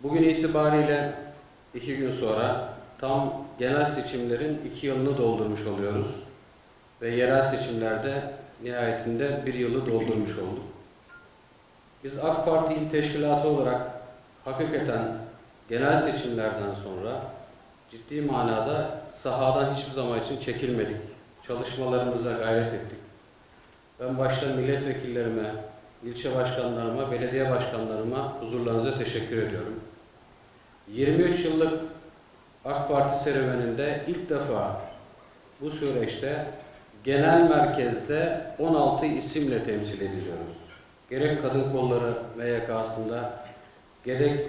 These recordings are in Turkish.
Bugün itibariyle iki gün sonra tam genel seçimlerin iki yılını doldurmuş oluyoruz. Ve yerel seçimlerde nihayetinde bir yılı doldurmuş olduk. Biz AK Parti İl Teşkilatı olarak hakikaten genel seçimlerden sonra ciddi manada sahadan hiçbir zaman için çekilmedik. Çalışmalarımıza gayret ettik. Ben başta milletvekillerime, ilçe başkanlarıma, belediye başkanlarıma huzurlarınıza teşekkür ediyorum. 23 yıllık AK Parti serüveninde ilk defa bu süreçte genel merkezde 16 isimle temsil ediliyoruz. Gerek kadın kolları MYK'sında, gerek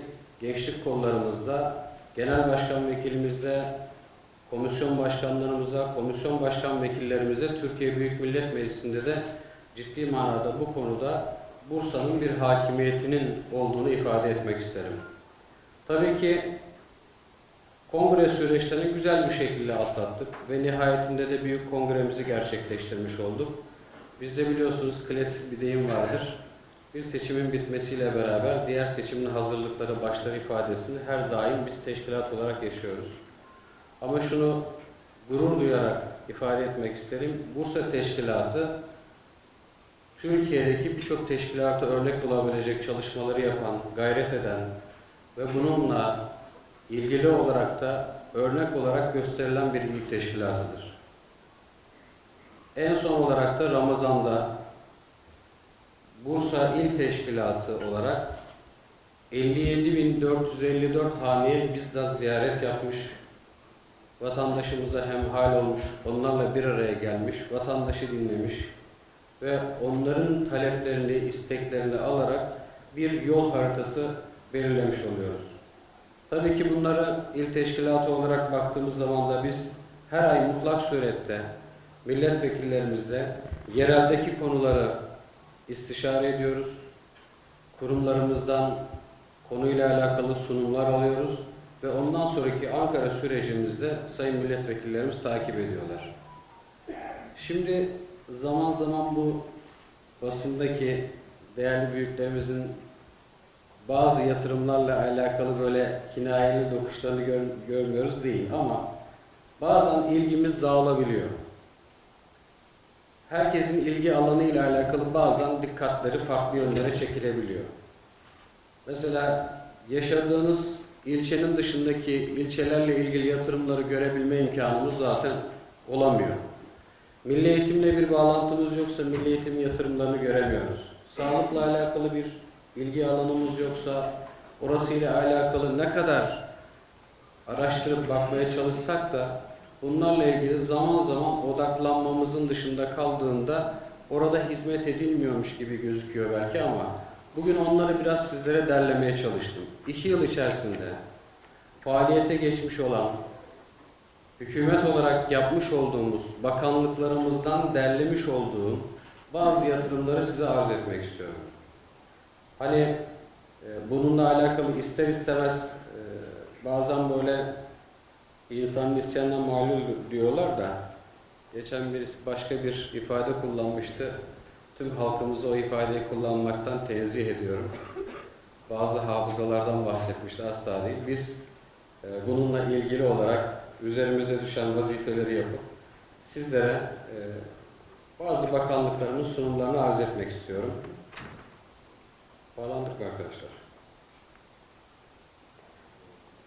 gençlik kollarımızda, genel başkan vekilimizde, komisyon başkanlarımıza, komisyon başkan vekillerimize, Türkiye Büyük Millet Meclisi'nde de ciddi manada bu konuda Bursa'nın bir hakimiyetinin olduğunu ifade etmek isterim. Tabii ki kongre süreçlerini güzel bir şekilde atlattık ve nihayetinde de büyük kongremizi gerçekleştirmiş olduk. Bizde biliyorsunuz klasik bir deyim vardır. Bir seçimin bitmesiyle beraber diğer seçimin hazırlıkları başlar ifadesini her daim biz teşkilat olarak yaşıyoruz. Ama şunu gurur duyarak ifade etmek isterim. Bursa Teşkilatı Türkiye'deki birçok teşkilata örnek olabilecek çalışmaları yapan, gayret eden ve bununla ilgili olarak da örnek olarak gösterilen bir ilk teşkilatıdır. En son olarak da Ramazan'da Bursa İl Teşkilatı olarak 57.454 haneye bizzat ziyaret yapmış, vatandaşımıza hemhal olmuş, onlarla bir araya gelmiş, vatandaşı dinlemiş ve onların taleplerini, isteklerini alarak bir yol haritası belirlemiş oluyoruz. Tabii ki bunları il teşkilatı olarak baktığımız zaman da biz her ay mutlak surette milletvekillerimizle yereldeki konuları istişare ediyoruz. Kurumlarımızdan konuyla alakalı sunumlar alıyoruz ve ondan sonraki Ankara sürecimizde sayın milletvekillerimiz takip ediyorlar. Şimdi zaman zaman bu basındaki değerli büyüklerimizin bazı yatırımlarla alakalı böyle kinayeli dokuşlarını gör, görmüyoruz değil ama bazen ilgimiz dağılabiliyor. Herkesin ilgi alanı ile alakalı bazen dikkatleri farklı yönlere çekilebiliyor. Mesela yaşadığınız ilçenin dışındaki ilçelerle ilgili yatırımları görebilme imkanımız zaten olamıyor. Milli eğitimle bir bağlantımız yoksa milli eğitim yatırımlarını göremiyoruz. Sağlıkla alakalı bir ilgi alanımız yoksa orasıyla alakalı ne kadar araştırıp bakmaya çalışsak da bunlarla ilgili zaman zaman odaklanmamızın dışında kaldığında orada hizmet edilmiyormuş gibi gözüküyor belki ama bugün onları biraz sizlere derlemeye çalıştım. İki yıl içerisinde faaliyete geçmiş olan hükümet olarak yapmış olduğumuz bakanlıklarımızdan derlemiş olduğum bazı yatırımları size arz etmek istiyorum. Hani e, bununla alakalı ister istemez e, bazen böyle insanın isyanına malul diyorlar da geçen birisi başka bir ifade kullanmıştı. Tüm halkımızı o ifadeyi kullanmaktan tenzih ediyorum. Bazı hafızalardan bahsetmişti asla değil. Biz e, bununla ilgili olarak üzerimize düşen vazifeleri yapıp sizlere e, bazı bakanlıklarının sunumlarını arz etmek istiyorum. Bağlandık mı arkadaşlar?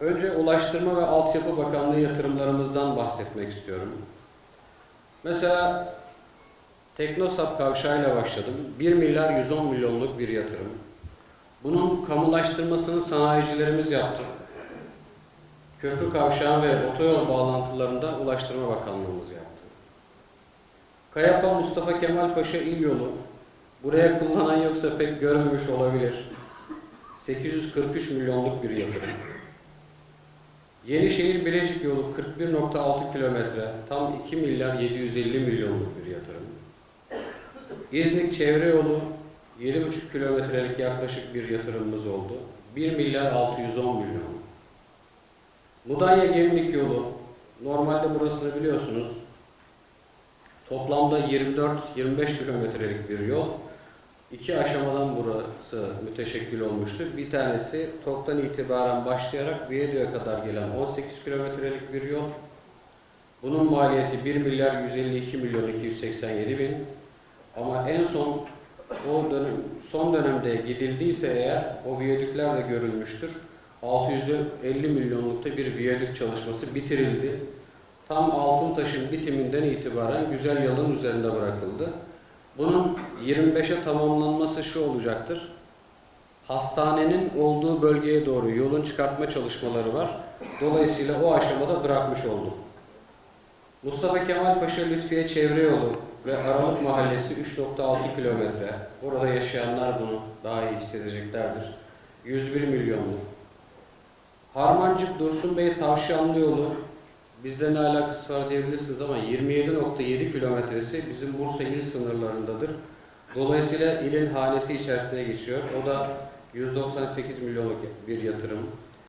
Önce Ulaştırma ve Altyapı Bakanlığı yatırımlarımızdan bahsetmek istiyorum. Mesela Teknosap kavşağıyla başladım. 1 milyar 110 milyonluk bir yatırım. Bunun kamulaştırmasını sanayicilerimiz yaptı. Köprü kavşağı ve otoyol bağlantılarında Ulaştırma Bakanlığımız yaptı. Kayapa Mustafa Kemal Paşa İl Yolu Buraya kullanan yoksa pek görmemiş olabilir. 843 milyonluk bir yatırım. Yenişehir Bilecik yolu 41.6 kilometre, tam 2 milyar 750 milyonluk bir yatırım. İznik çevre yolu 7,5 kilometrelik yaklaşık bir yatırımımız oldu. 1 milyar 610 milyon. Mudanya Gemlik yolu, normalde burasını biliyorsunuz, toplamda 24-25 kilometrelik bir yol. iki aşamadan burası müteşekkil olmuştur. Bir tanesi TOK'tan itibaren başlayarak Viyadüğe kadar gelen 18 kilometrelik bir yol. Bunun maliyeti 1 milyar 152 milyon 287 bin. Ama en son o dönem, son dönemde gidildiyse eğer o viyadükler de görülmüştür. 650 milyonlukta bir viyadük çalışması bitirildi. Tam Altıntaş'ın bitiminden itibaren güzel yolun üzerinde bırakıldı. Bunun 25'e tamamlanması şu olacaktır. Hastanenin olduğu bölgeye doğru yolun çıkartma çalışmaları var. Dolayısıyla o aşamada bırakmış olduk. Mustafa Kemal Paşa Lütfiye Çevre Yolu ve Aralık Mahallesi 3.6 kilometre. Orada yaşayanlar bunu daha iyi hissedeceklerdir. 101 milyonluk. Harmancık Dursun Bey Tavşanlı Yolu bizde ne alakası var diyebilirsiniz ama 27.7 kilometresi bizim Bursa il sınırlarındadır. Dolayısıyla ilin hanesi içerisine geçiyor. O da 198 milyonluk bir yatırım.